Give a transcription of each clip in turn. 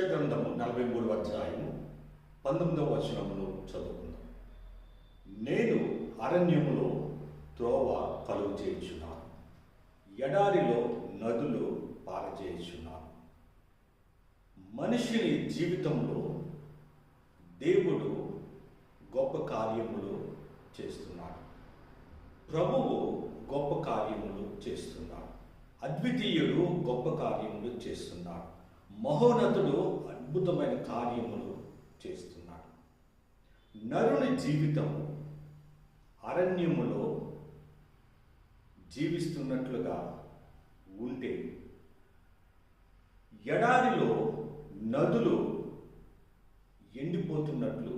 గ్రంథము నలభై మూడు అధ్యాయము పంతొమ్మిదవ వచనమును చదువుకుందాం. నేను అరణ్యములో త్రోవ కలుగు చేయుచున్నాను ఎడారిలో నదులు పారచేయుచున్నాను మనిషిని జీవితంలో దేవుడు గొప్ప కార్యములు చేస్తున్నాడు. ప్రభువు గొప్ప కార్యములు చేస్తున్నాడు. అద్వితీయుడు గొప్ప కార్యములు చేస్తున్నాడు. మహోన్నతుడు అద్భుతమైన కార్యములు చేస్తున్నాడు. నరుని జీవితము అరణ్యములో జీవిస్తున్నట్లుగా ఉంటే ఎడారిలో నదులు ఎండిపోతున్నట్లు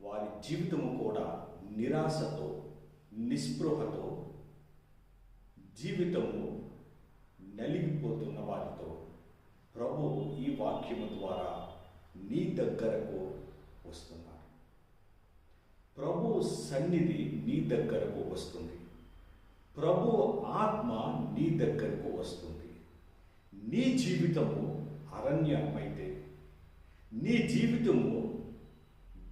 వారి జీవితము కూడా నిరాశతో నిస్పృహతో జీవితము నలిగిపోతున్న వారితో ప్రభు ఈ వాక్యము ద్వారా నీ దగ్గరకు వస్తున్నాడు. ప్రభు సన్నిధి నీ దగ్గరకు వస్తుంది. ప్రభు ఆత్మ నీ దగ్గరకు వస్తుంది. నీ జీవితము అరణ్యమైతే నీ జీవితము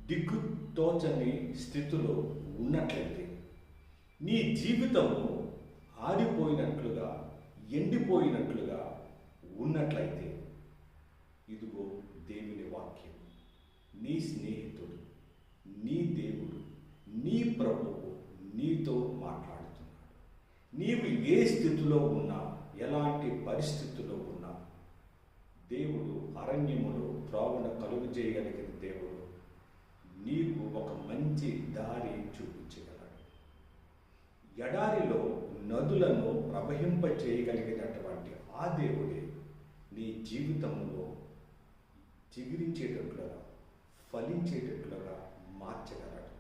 దిక్కుతోచని స్థితిలో ఉన్నట్లయితే నీ జీవితము ఆడిపోయినట్లుగా ఎండిపోయినట్లుగా ఉన్నట్లయితే ఇదిగో దేవుని వాక్యం. నీ స్నేహితుడు నీ దేవుడు నీ ప్రభువు నీతో మాట్లాడుతున్నాడు. నీవు ఏ స్థితిలో ఉన్నా ఎలాంటి పరిస్థితుల్లో ఉన్నా దేవుడు అరణ్యములో త్రోవన కలుగు చేయగలిగిన దేవుడు నీకు ఒక మంచి దారి చూపించగలడు. ఎడారిలో నదులను ప్రవహింప చేయగలిగినటువంటి ఆ దేవుడే నీ జీవితంలో చిగురించేటట్లుగా ఫలించేటట్లుగా మార్చగలడు.